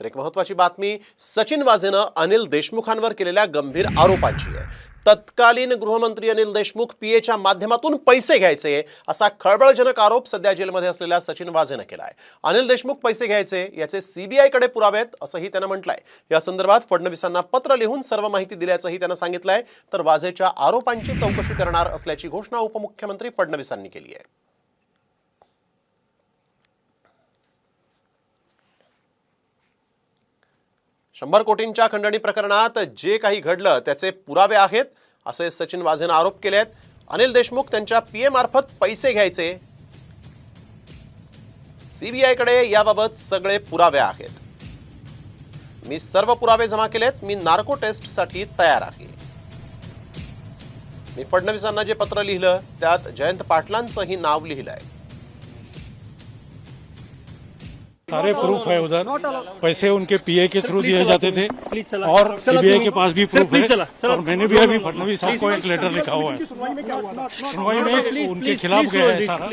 तर एक महत्वाची बातमी सचिन वाझेनं अनिल देशमुखांवर केलेल्या गंभीर आरोपांची आहे. तत्कालीन गृहमंत्री अनिल देशमुख पीएच्या माध्यमातून पैसे घ्यायचे असा खळबळजनक आरोप सध्या जेलमध्ये असलेल्या सचिन वाझेनं केला आहे. अनिल देशमुख पैसे घ्यायचे याचे सीबीआयकडे पुरावे आहेत असंही त्यानं म्हटलंय. या संदर्भात फडणवीसांना पत्र लिहून सर्व माहिती दिल्याचंही त्यानं सांगितलंय तर वाझेच्या आरोपांची चौकशी करणार असल्याची घोषणा उपमुख्यमंत्री फडणवीसांनी केली आहे. शंभर कोटींच्या खंडणी प्रकरणात जे काही घडलं त्याचे पुरावे आहेत असे सचिन वाझेनं आरोप केले आहेत अनिल देशमुख त्यांच्या पीए मार्फत पैसे घ्यायचे. सीबीआयकडे याबाबत सगळे पुरावे आहेत. मी सर्व पुरावे जमा केलेत मी नार्को टेस्टसाठी तयार आहे. मी फडणवीसांना जे पत्र लिहिलं त्यात जयंत पाटलांचंही नाव लिहिलंय. सारे प्रूफ है उधर। पैसे उनके पीए के थ्रू दिए जाते थे। और सीबीआई के पास भी प्रूफ है। और मैंने भी अभी फडनवीस साहब को एक लेटर लिखा हुआ है। सुनवाई में उनके खिलाफ गया है सारा।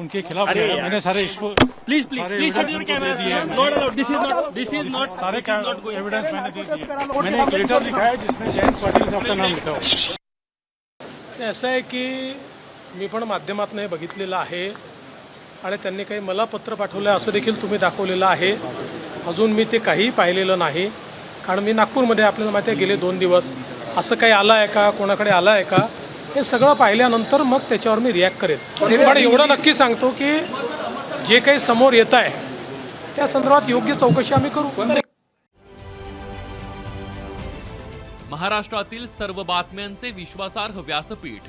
उनके खिलाफ मैंने सारे इसको Please, please, सारे please, evidence उनको दे दिए not allowed. This is not. This is not. सारे. एविडेंस मैंने दे दिए मैंने एक लेटर लिखा है जिसमें जयंत पाटिल साहब का नाम लिखा हुआ है। असं आहे की मी पण माध्यमातून हे बघितलेलं आहे. आणि त्यांनी काही मला पत्र पाठवलं आहे असं देखील तुम्ही दाखवलेलं आहे. अजून मी ते काहीही पाहिलेलं नाही. कारण मी नागपूरमध्ये आपल्याला माहिती आहे गेले दोन दिवस. असं काही आलं आहे का? कोणाकडे आलं आहे का? हे सगळं पाहिल्यानंतर मग त्याच्यावर मी रिॲक्ट करेन पण एवढं नक्की सांगतो की जे काही समोर येत आहे त्या संदर्भात योग्य चौकशी आम्ही करू. महाराष्ट्रातील सर्व बातम्यांचे विश्वासार्ह व्यासपीठ.